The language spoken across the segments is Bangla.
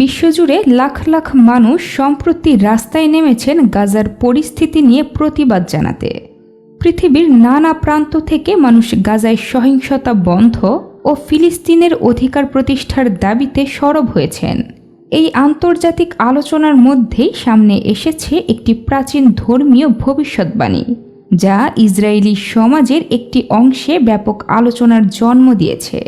বিশ্বজুড়ে লাখ লাখ মানুষ সম্প্রতি রাস্তায় নেমেছেন গাজার পরিস্থিতি নিয়ে প্রতিবাদ জানাতে। পৃথিবীর নানা প্রান্ত থেকে মানুষ গাজায় সহিংসতা বন্ধ ও ফিলিস্তিনের অধিকার প্রতিষ্ঠার দাবিতে সরব হয়েছেন। এই আন্তর্জাতিক আলোচনার মধ্যেই সামনে এসেছে একটি প্রাচীন ধর্মীয় ভবিষ্যৎবাণী, যা ইসরায়েলি সমাজের একটি অংশে ব্যাপক আলোচনার জন্ম দিয়েছে।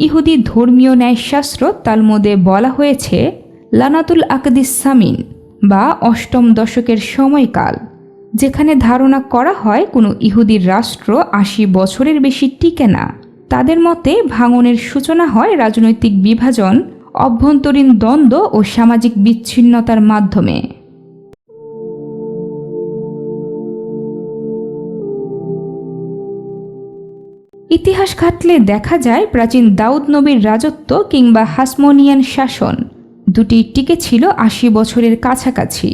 ইহুদি ধর্মীয় ন্যায়শাস্ত্র তালমুদে বলা হয়েছে, লানাতুল আকদিস সামিন বা অষ্টম দশকের সময়কাল, যেখানে ধারণা করা হয় কোনো ইহুদির রাষ্ট্র আশি বছরের বেশি টিকে না। তাদের মতে ভাঙনের সূচনা হয় রাজনৈতিক বিভাজন, অভ্যন্তরীণ দ্বন্দ্ব ও সামাজিক বিচ্ছিন্নতার মাধ্যমে। ইতিহাস ঘাটলে দেখা যায় প্রাচীন দাউদ নবীর রাজত্ব কিংবা হাসমোনিয়ান শাসন। দুটি টিকে ছিল আশি বছরের কাছাকাছি।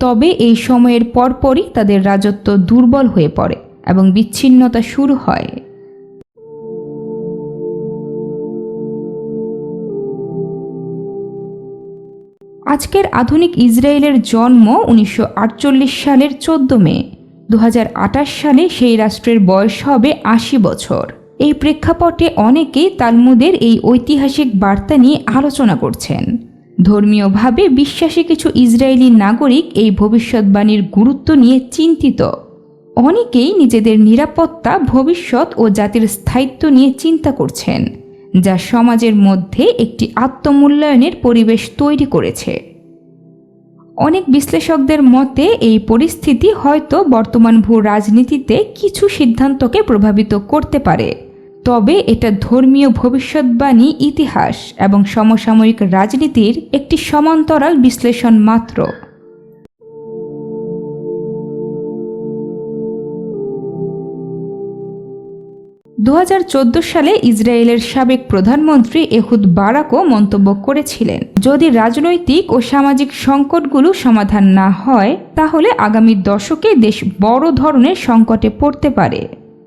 তবে এই সময়ের পরপরই তাদের রাজত্ব দুর্বল হয়ে পড়ে এবং বিচ্ছিন্নতা শুরু হয়। আজকের আধুনিক ইসরায়েলের জন্ম উনিশশো আটচল্লিশ সালের চোদ্দ মে। দু হাজার আঠাশ সালে সেই রাষ্ট্রের বয়স হবে আশি বছর। এই প্রেক্ষাপটে অনেকেই তালমুদের এই ঐতিহাসিক বার্তা নিয়ে আলোচনা করছেন। ধর্মীয়ভাবে বিশ্বাসী কিছু ইসরায়েলি নাগরিক এই ভবিষ্যৎবাণীর গুরুত্ব নিয়ে চিন্তিত। অনেকেই নিজেদের নিরাপত্তা, ভবিষ্যৎ ও জাতির স্থায়িত্ব নিয়ে চিন্তা করছেন, যা সমাজের মধ্যে একটি আত্মমূল্যায়নের পরিবেশ তৈরি করেছে। অনেক বিশ্লেষকদের মতে, এই পরিস্থিতি হয়তো বর্তমান ভূ রাজনীতিতে কিছু সিদ্ধান্তকে প্রভাবিত করতে পারে। তবে এটা ধর্মীয় ভবিষ্যৎবাণী, ইতিহাস এবং সমসাময়িক রাজনীতির একটি সমান্তরাল বিশ্লেষণ মাত্র। দু হাজার চোদ্দ সালে ইসরায়েলের সাবেক প্রধানমন্ত্রী এহুদ বারাকও মন্তব্য করেছিলেন, যদি রাজনৈতিক ও সামাজিক সংকটগুলো সমাধান না হয়, তাহলে আগামী দশকে দেশ বড় ধরনের সংকটে পড়তে পারে।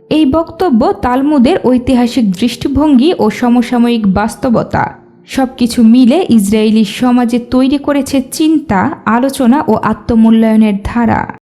এই বক্তব্য তালমুদের ঐতিহাসিক দৃষ্টিভঙ্গি ও সমসাময়িক বাস্তবতা। সবকিছু মিলে ইসরায়েলি সমাজে তৈরি করেছে চিন্তা, আলোচনা ও আত্মমূল্যায়নের ধারা।